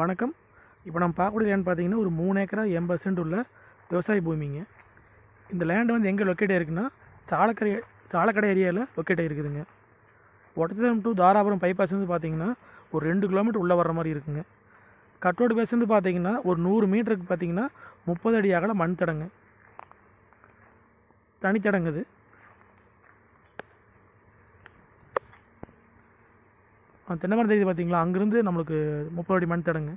வணக்கம். இப்போ நம்ம பார்க்கக்கூடிய லேண்ட் பார்த்தீங்கன்னா ஒரு மூணு ஏக்கரா எண்பது சென்ட் உள்ள விவசாய பூமிங்க. இந்த லேண்டு வந்து எங்கே லொக்கேட் ஆயிருக்குன்னா சாலக்கரை சாலக்கடை ஏரியாவில் லொக்கேட் ஆகிருக்குதுங்க ஒட்டத்தம் டு தாராபுரம் பைபாஸ் வந்து பார்த்தீங்கன்னா ஒரு ரெண்டு கிலோமீட்டர் உள்ளே வர்ற மாதிரி இருக்குங்க. கட்டோடு பேஸ் வந்து பார்த்தீங்கன்னா ஒரு நூறு மீட்டருக்கு பார்த்தீங்கன்னா முப்பது அடி அகல மண் தடங்க. தனித்தடங்குது தென்னை மரம் தெரியுது பார்த்தீங்களா? அங்கேருந்து நம்மளுக்கு முப்பது அடி மண் தடங்க.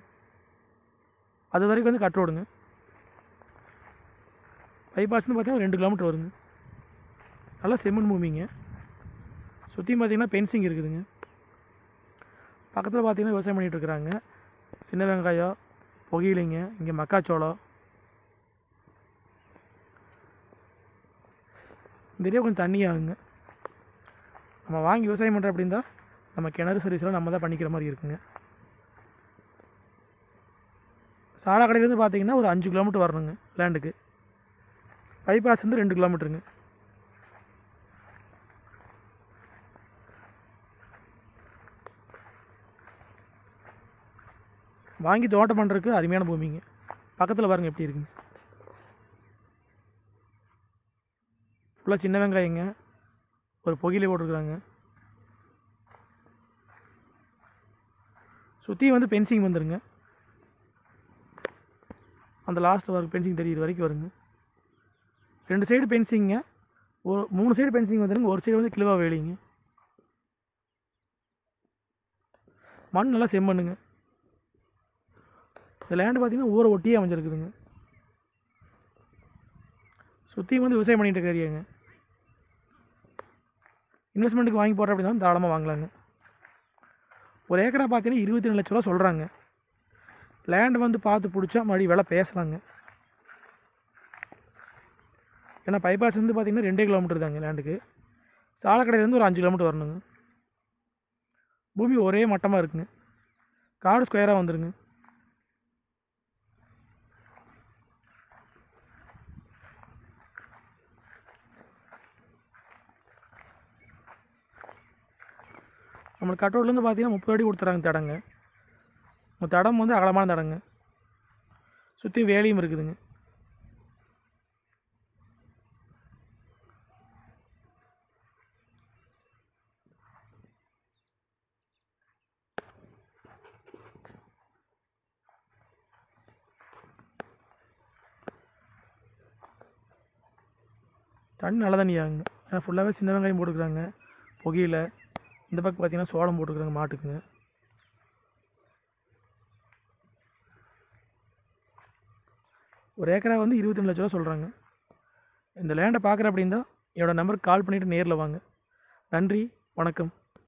அது வரைக்கும் வந்து கட் ரோடுங்க பைபாஸ்னு பார்த்தீங்கன்னா ரெண்டு கிலோமீட்டர் வருங்க. நல்லா செம்மண் பூமிங்க. சுற்றியும் பார்த்தீங்கன்னா பென்சிங் இருக்குதுங்க. பக்கத்தில் பார்த்தீங்கன்னா விவசாயம் பண்ணிகிட்ருக்குறாங்க சின்ன வெங்காயம் புகையிலைங்க இங்கே மக்காச்சோளம். இந்த ஏரியா கொஞ்சம் தண்ணி ஆகுங்க நம்ம வாங்கி விவசாயம் பண்ணுற அப்படின்னா நம்ம கிணறு சர்வீஸ்லாம் நம்ம தான் பண்ணிக்கிற மாதிரி இருக்குங்க. சாலாக்கடையிலேருந்து பார்த்தீங்கன்னா ஒரு அஞ்சு கிலோமீட்டர் வரணுங்க லேண்டுக்கு பைபாஸ் வந்து ரெண்டு கிலோமீட்டருங்க வாங்கி தோட்டம் பண்ணுறதுக்கு அருமையான பூமிங்க. பக்கத்தில் பாருங்கள் எப்படி இருக்குங்க. ஃபுல்லாக சின்ன வெங்காயங்க ஒரு புகையிலே போட்டிருக்குறாங்க சுற்றி வந்து பென்சிங் வந்துடுங்க அந்த லாஸ்ட் வரைக்கும் பென்சிங் தெரியிற வரைக்கும் வருங்க. ரெண்டு சைடு பென்சிங்க ஒரு மூணு சைடு பென்சிங் வந்துடுங்க ஒரு சைடு வந்து கிலோவாக வேலிங்க. மண் நல்லா செம்மண்ணுங்க இந்த லேண்டு பார்த்திங்கன்னா ஊரை ஒட்டியே அமைஞ்சிருக்குதுங்க. சுற்றி வந்து விவசாயம் பண்ணிகிட்டு இருக்கிறீங்க இன்வெஸ்ட்மெண்ட்டுக்கு வாங்கி போடுற அப்படின்னா தாராளமாக வாங்கலாங்க. ஒரு ஏக்கரை பார்த்தீங்கன்னா இருபத்தி ரெண்டு லட்ச ரூபா சொல்கிறாங்க லேண்ட் வந்து பார்த்து பிடிச்சா மறுபடியும் விலை பேசலாங்க ஏன்னா பைபாஸ் வந்து பார்த்தீங்கன்னா ரெண்டே கிலோமீட்டர் தாங்க லேண்டுக்கு சாலக்கடையிலேருந்து ஒரு அஞ்சு கிலோமீட்டர் வரணுங்க. பூமி ஒரே மட்டமாக இருக்குங்க. காடு ஸ்கொயராக வந்துடுங்க நம்மளுக்கு கட்டோட்லேருந்து பார்த்தீங்கன்னா முப்பது அடி கொடுத்துறாங்க தடங்க. உங்கள் தடம் வந்து அகலமான தடங்க. சுற்றி வேலையும் இருக்குதுங்க. தண்ணி நல்ல தண்ணி ஏன்னா ஃபுல்லாகவே சின்ன வெங்காயம் போட்டுக்கிறாங்க. புகையில். இந்த பக்கம் பார்த்தீங்கன்னா சோளம் போட்டுக்கிறாங்க மாட்டுக்குங்க. ஒரு ஏக்கரா வந்து இருபத்தி ரெண்டு லட்ச ரூபா சொல்கிறாங்க இந்த லேண்டை பார்க்குற அப்படின்னா என்னோடய நம்பருக்கு கால் பண்ணிவிட்டு நேரில் வாங்க. நன்றி வணக்கம்.